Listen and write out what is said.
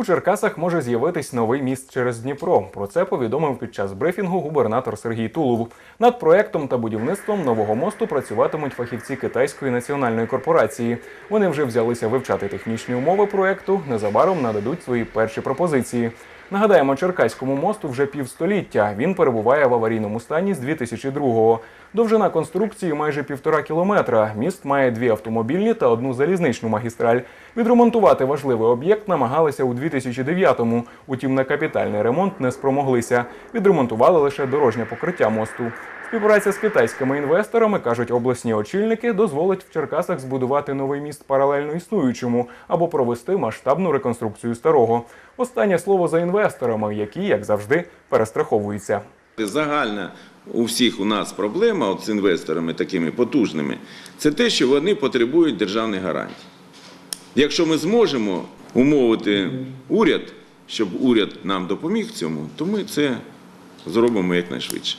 У Черкасах може з'явитись новий міст через Дніпро. Про це повідомив під час брифінгу губернатор Сергій Тулов. Над проектом та будівництвом нового мосту працюватимуть фахівці китайської національної корпорації. Вони вже взялися вивчати технічні умови проекту. Незабаром нададуть свої перші пропозиції. Нагадаємо, Черкаському мосту вже півстоліття. Він перебуває в аварійному стані з 2002-го. Довжина конструкції майже півтора кілометра. Міст має дві автомобільні та одну залізничну магістраль. Відремонтувати важливий об'єкт намагалися у 2009-му. Утім, на капітальний ремонт не спромоглися. Відремонтували лише дорожнє покриття мосту. Співпраця з китайськими інвесторами, кажуть обласні очільники, дозволить в Черкасах збудувати новий міст паралельно існуючому або провести масштабну реконструкцію старого. Останнє слово за інвесторами, які, як завжди, перестраховуються. Загальна у всіх у нас проблема от з інвесторами такими потужними, це те, що вони потребують державних гарантій. Якщо ми зможемо умовити уряд, щоб уряд нам допоміг цьому, то ми це зробимо якнайшвидше.